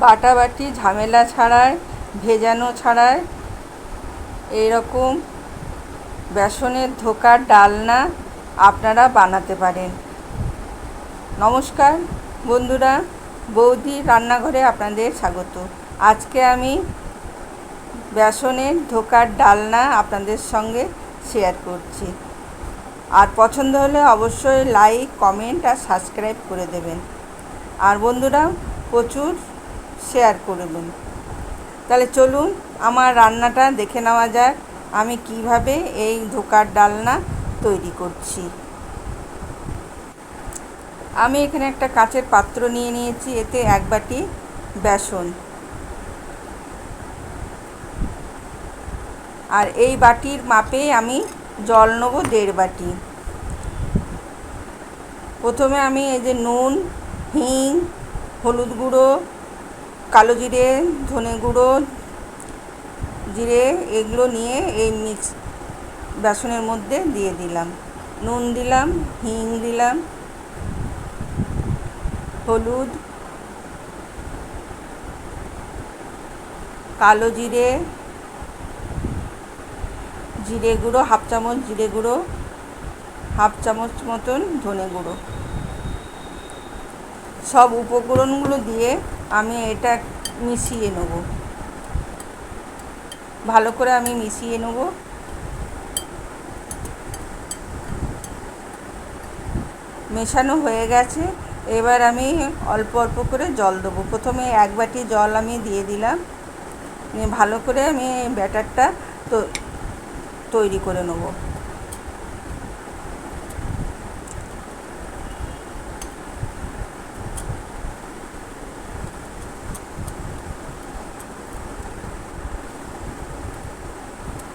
বাটাবাটি, ঝামেলা ছাড়াই ভেজানো ছাড়াই এইরকম বেসনের ধোকার ডালনা আপনারা বানাতে পারেন। নমস্কার বন্ধুরা, বৌদি রান্নাঘরে আপনাদের স্বাগত। আজকে আমি বেসনের ধোকার ডালনা আপনাদের সঙ্গে শেয়ার করছি। আর পছন্দ হলে অবশ্যই লাইক, কমেন্ট আর সাবস্ক্রাইব করে দেবেন। আর বন্ধুরা, প্রচুর শেয়ার করবেন তাহলে চলুন, আমার রান্নাটা দেখে নেওয়া যাক, আমি কীভাবে এই ধোকার ডালনা তৈরি করছি। আমি এখানে একটা কাঁচের পাত্র নিয়ে নিয়েছি, এতে এক বাটি বেসন। আর এই বাটির মাপে আমি জল নেব দেড় বাটি। প্রথমে আমি এই যে নুন, হিং, হলুদ গুঁড়ো কালো জিরে, ধনে গুঁড়ো, জিরে এগুলো নিয়ে এই মিক্স বেসনের মধ্যে দিয়ে দিলাম। নুন দিলাম, হিং দিলাম, হলুদ, কালো জিরে জিরে গুঁড়ো, হাফ চামচ জিরে গুঁড়ো, হাফ চামচ মতন ধনে গুঁড়ো। সব উপকরণগুলো দিয়ে আমি এটা মিশিয়ে নেব। ভালো করে আমি মিশিয়ে নেব। মেশানো হয়ে গেছে। এবার আমি অল্প অল্প করে জল দেবো। প্রথমে এক বাটি জল আমি দিয়ে দিলাম। ভালো করে আমি ব্যাটারটা তো তৈরি করে নেব।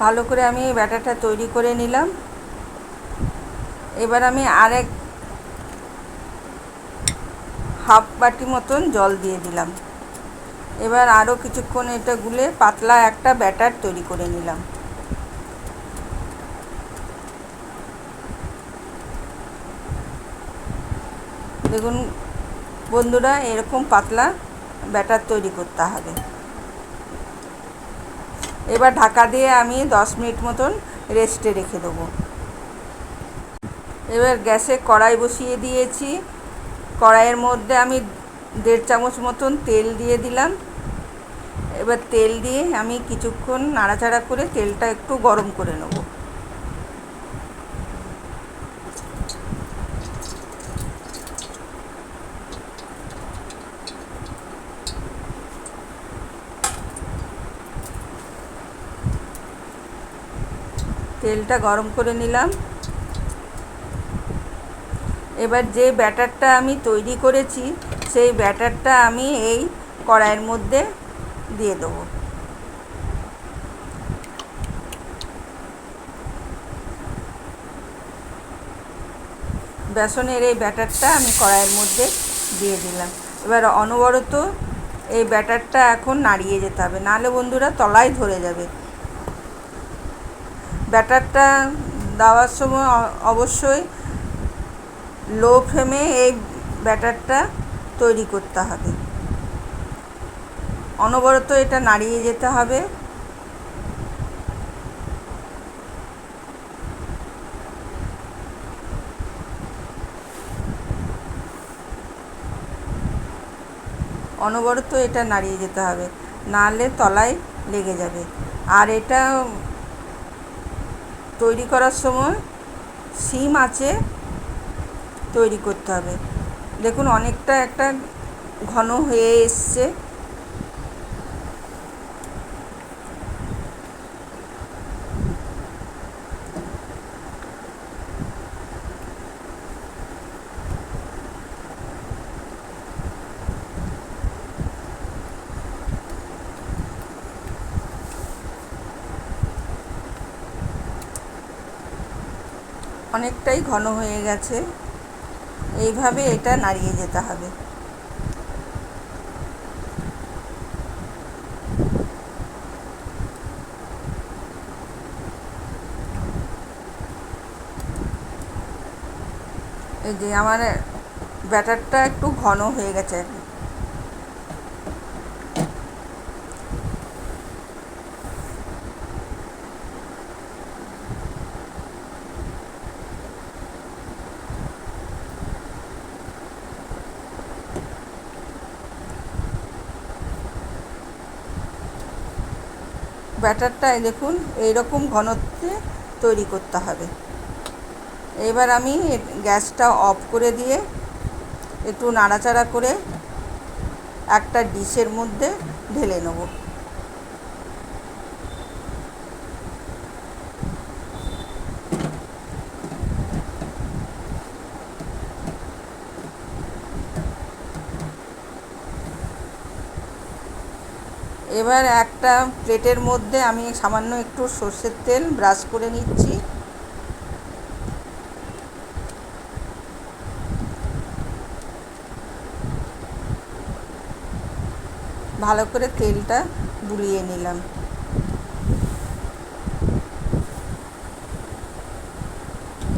ভালো করে আমি ব্যাটারটা তৈরি করে নিলাম। এবার আমি আরেক হাফ বাটি মতন জল দিয়ে দিলাম। এবার আরও কিছুক্ষণ এটা গুলে পাতলা একটা ব্যাটার তৈরি করে নিলাম। দেখুন বন্ধুরা, এরকম পাতলা ব্যাটার তৈরি করতে হবে। এবার ঢাকা দিয়ে আমি দশ মিনিট মতন রেস্টে রেখে দেবো। এবার গ্যাসে কড়াই বসিয়ে দিয়েছি। কড়াইয়ের মধ্যে আমি দেড় চামচ মতন তেল দিয়ে দিলাম। এবার তেল দিয়ে আমি কিছুক্ষণ নাড়াচাড়া করে তেলটা একটু গরম করে নেব। তেলটা গরম করে নিলাম। এবার যে ব্যাটারটা আমি তৈরি করেছি, সেই ব্যাটারটা আমি এই কড়াইয়ের মধ্যে দিয়ে দেবো। বেসনের এই ব্যাটারটা আমি কড়াইয়ের মধ্যে দিয়ে দিলাম। এবার অনবরত এই ব্যাটারটা এখন নাড়িয়ে যেতে হবে। নাহলে বন্ধুরা তলায় ধরে যাবে। ব্যাটারটা দেওয়ার সময় অবশ্যই লো ফ্লেমে এই ব্যাটারটা তৈরি করতে হবে। অনবরত এটা নাড়িয়ে যেতে হবে। অনবরত এটা নাড়িয়ে যেতে হবে নাহলে তলায় লেগে যাবে। আর এটা তৈরি করার সময় সিম আছে তৈরি করতে হবে। দেখুন অনেকটা একটা ঘন হয়ে এসছে। অনেকটাই ঘন হয়ে গেছে। এইভাবে এটা নাড়িয়ে যেতে হবে। এই যে আমার ব্যাটারটা একটু ঘন হয়ে গেছে। ব্যাটারটা এই দেখুন, এইরকম ঘনত্বে তৈরি করতে হবে। এবার আমি গ্যাসটা অফ করে দিয়ে একটু নাড়াচাড়া করে একটা ডিশের মধ্যে ঢেলে নেব। এবার একটা প্লেটের মধ্যে আমি সামান্য একটু সর্ষের তেল ব্রাশ করে নিচ্ছি। ভালো করে তেলটা বুলিয়ে নিলাম।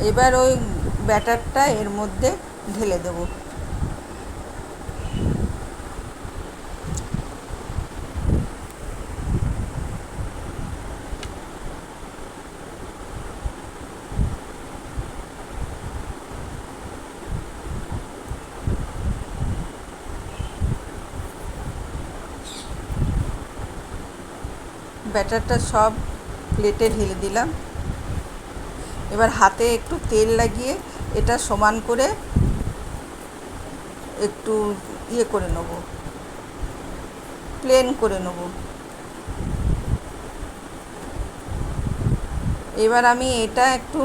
এবার ওই ব্যাটারটা এর মধ্যে ঢেলে দেবো। ব্যাটারটা সব প্লেটে ঢেলে দিলাম। এবার হাতে একটু তেল লাগিয়ে এটা সমান করে একটু ইয়ে করে নেব। প্লেন করে নেব। এবার আমি এটা একটু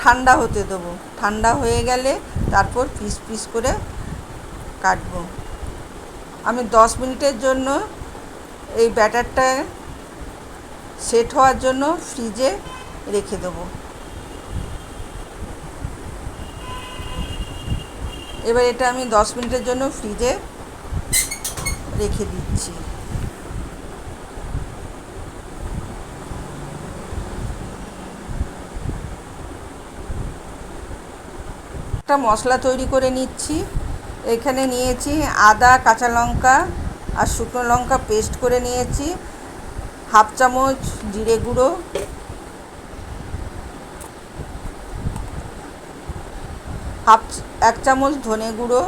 ঠান্ডা হতে দেবো। ঠান্ডা হয়ে গেলে তারপর পিস পিস করে কাটবো। আমি দশ মিনিটের জন্য এই ব্যাটারটা সেট হওয়ার জন্য ফ্রিজে রেখে দেবো। এবার এটা আমি দশ মিনিটের জন্য ফ্রিজে রেখে দিচ্ছি। একটা মশলা তৈরি করে নিচ্ছি। এখানে নিয়েছি আদা, কাঁচা লঙ্কা আর শুকনো লঙ্কা পেস্ট করে নিয়েছি। হাফ চামচ জিরে গুঁড়ো। হাফ এক চামচ ধনে গুঁড়ো।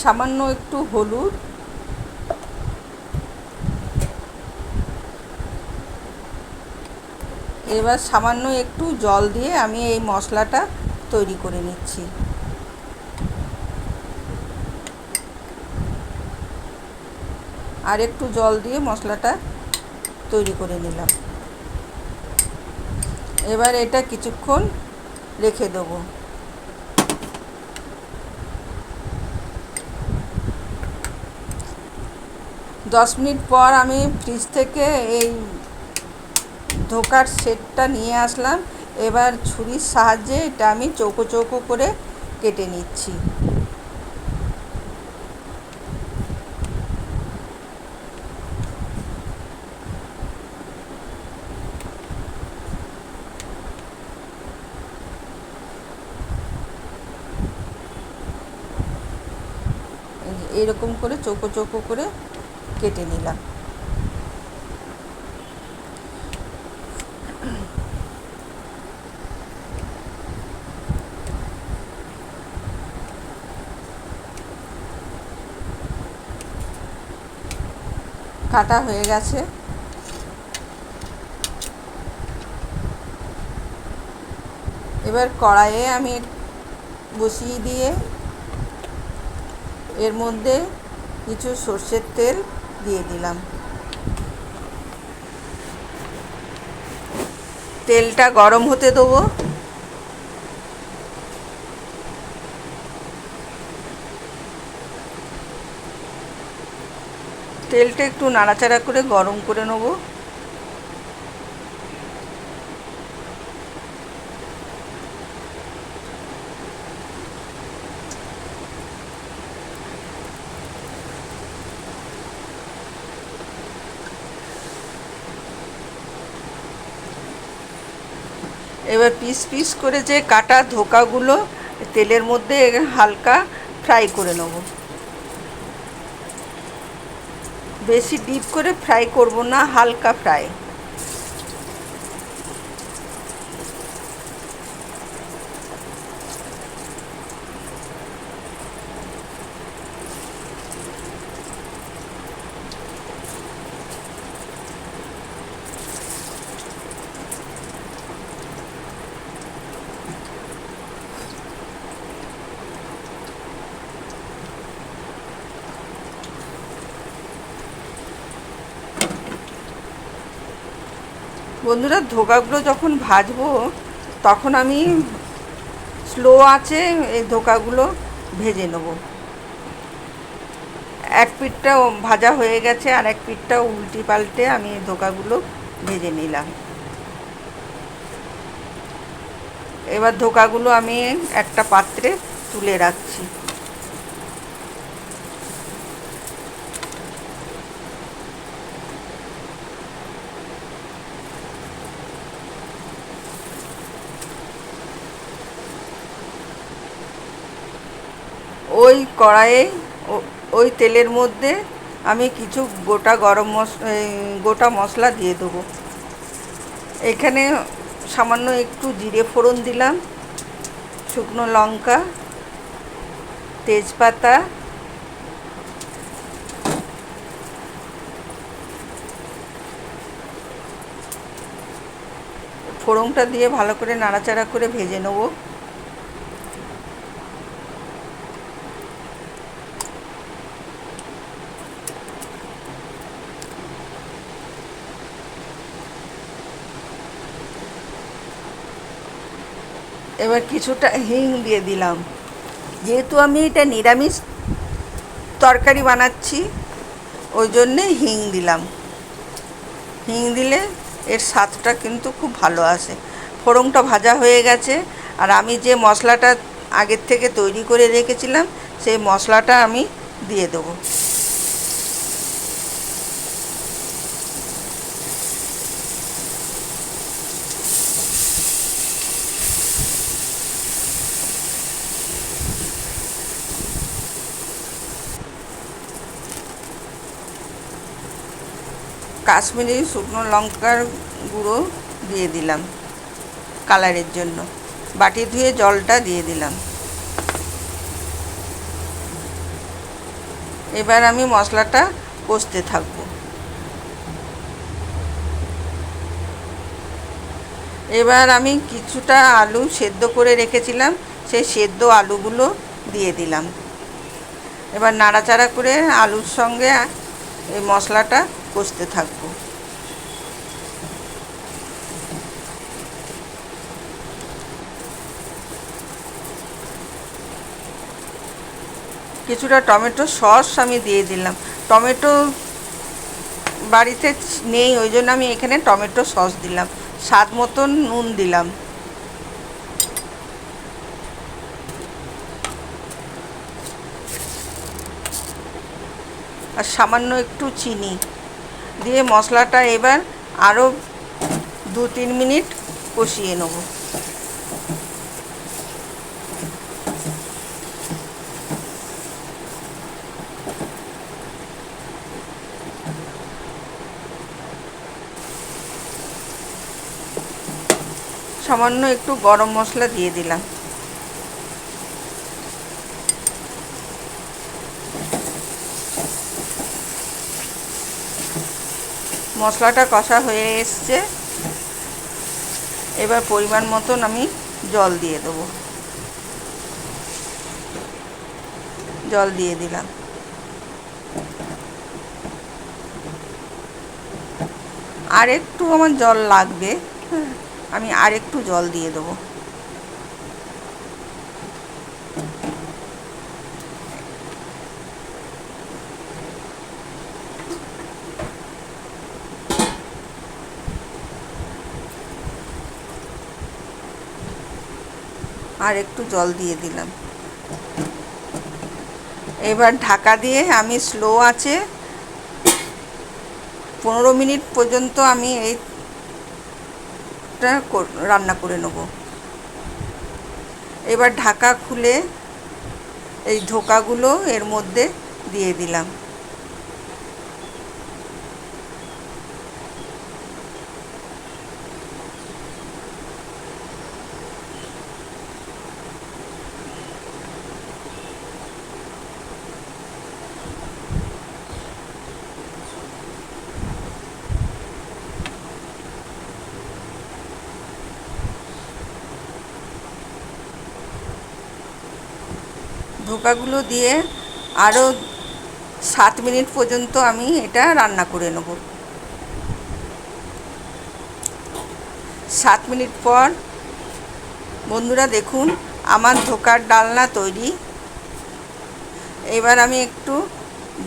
সামান্য একটু হলুদ। এবার সামান্য একটু জল দিয়ে আমি এই মশলাটা তৈরি করে নিচ্ছি। আর একটু জল দিয়ে মশলাটা তৈরি করে নিলাম। এবার এটা কিছুক্ষণ রেখে দেবো। দশ মিনিট পর আমি ফ্রিজ থেকে এই ধোকার সেটটা নিয়ে আসলাম। এবার ছুরির সাহায্যে এটা আমি চৌকো চৌকো করে কেটে নিচ্ছি। এরকম করে চৌকো চৌকো করে কেটে নিলাম। কাটা হয়ে গেছে। এবার কড়াইয়ে আমি বসিয়ে দিয়ে এর মধ্যে কিছু সর্ষের তেল দিয়ে দিলাম। তেলটা গরম হতে দেবো। তেলটা একটু নাড়াচাড়া করে গরম করে নেব। এবার পিস পিস করে যে কাটা ধোকাগুলো, তেলের মধ্যে হালকা ফ্রাই করে নেব। বেশি ডিপ করে ফ্রাই করব না হালকা ফ্রাই। বন্ধুরা, ধোকাগুলো যখন ভাজবো, তখন আমি স্লো আছে এই ধোকাগুলো ভেজে নেব। এক পিঠটা ভাজা হয়ে গেছে, আর এক পিঠটা উল্টি পাল্টে আমি এই ধোকাগুলো ভেজে নিলাম। এবার ধোকাগুলো আমি একটা পাত্রে তুলে রাখছি ওই কড়াইয়ে ওই তেলের মধ্যে আমি কিছু গোটা গরম মশ গোটা মশলা দিয়ে দেবো। এখানে সামান্য একটু জিরে ফোড়ন দিলাম, শুকনো লঙ্কা, তেজপাতা, ফোড়নটা দিয়ে ভালো করে নাড়াচাড়া করে ভেজে নেব। এবার কিছুটা হিং দিয়ে দিলাম। যেহেতু আমি এটা নিরামিষ তরকারি বানাচ্ছি, ওই জন্যে হিং দিলাম। হিং দিলে এর স্বাদটা কিন্তু খুব ভালো আসে। ফোড়নটা ভাজা হয়ে গেছে, আর আমি যে মশলাটা আগের থেকে তৈরি করে রেখেছিলাম, সেই মশলাটা আমি দিয়ে দেবো। কাশ্মীরি শুকনো লঙ্কার গুঁড়ো দিয়ে দিলাম কালারের জন্য। বাটি ধুয়ে জলটা দিয়ে দিলাম। এবার আমি মশলাটা কষতে থাকব। এবার আমি কিছুটা আলু সেদ্ধ করে রেখেছিলাম, সেই সেদ্ধ আলুগুলো দিয়ে দিলাম। এবার নাড়াচাড়া করে আলুর সঙ্গে এই মশলাটা কষতে থাকব। কিছুটা টমেটো সস আমি দিয়ে দিলাম। টমেটো বাড়িতে নেই, ওই জন্য আমি এখানে টমেটো সস দিলাম। স্বাদ মতন নুন দিলাম। আর সামান্য একটু চিনি। দিয়ে মশলাটা এবার আরও দু তিন মিনিট কষিয়ে নেব। সামান্য একটু গরম মশলা দিয়ে দিলাম। মশলাটা কষা হয়ে এসছে। এবার পরিমাণ মতন আমি জল দিয়ে দেবো। জল দিয়ে দিলাম। আর একটু আমার জল লাগবে। আমি আর একটু জল দিয়ে দেবো। আর একটু জল দিয়ে দিলাম। এবার ঢাকা দিয়ে আমি স্লো আছে। পনেরো মিনিট পর্যন্ত আমি এইটা রান্না করে নেব। এবার ঢাকা খুলে এই ধোকাগুলো এর মধ্যে দিয়ে দিলাম। ধোকাগুলো দিয়ে আরও সাত মিনিট পর্যন্ত আমি এটা রান্না করে নেব। সাত মিনিট পর বন্ধুরা দেখুন, আমার ধোকার ডালনা তৈরি। এবার আমি একটু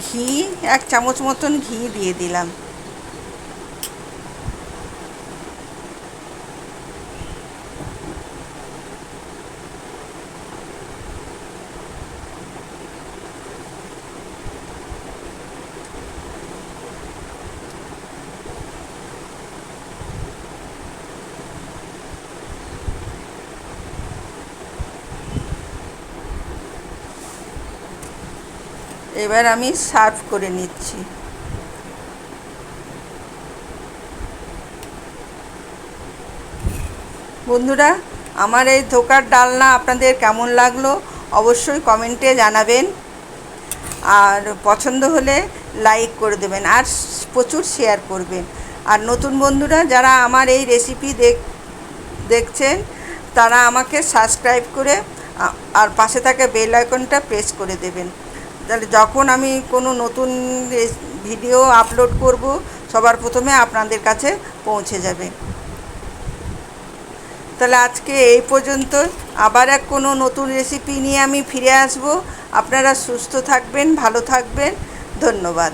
ঘি, এক চামচ মতন ঘি দিয়ে দিলাম। এবার আমি সার্ভ করে নিচ্ছি। বন্ধুরা, আমার এই ধোকার ডালনা আপনাদের কেমন লাগল অবশ্যই কমেন্টে জানাবেন। আর পছন্দ হলে লাইক করে দেবেন আর প্রচুর শেয়ার করবেন। আর নতুন বন্ধুরা, যারা আমার এই রেসিপি দেখ, দেখছেন, তারা আমাকে সাবস্ক্রাইব করে আর পাশে থাকা বেল আইকনটা প্রেস করে দেবেন। তাহলে যখন আমি কোনো নতুন ভিডিও আপলোড করব, সবার প্রথমে আপনাদের কাছে পৌঁছে যাবে। তাহলে আজকে এই পর্যন্ত। আবার এক কোনো নতুন রেসিপি নিয়ে আমি ফিরে আসব। আপনারা সুস্থ থাকবেন, ভালো থাকবেন। ধন্যবাদ।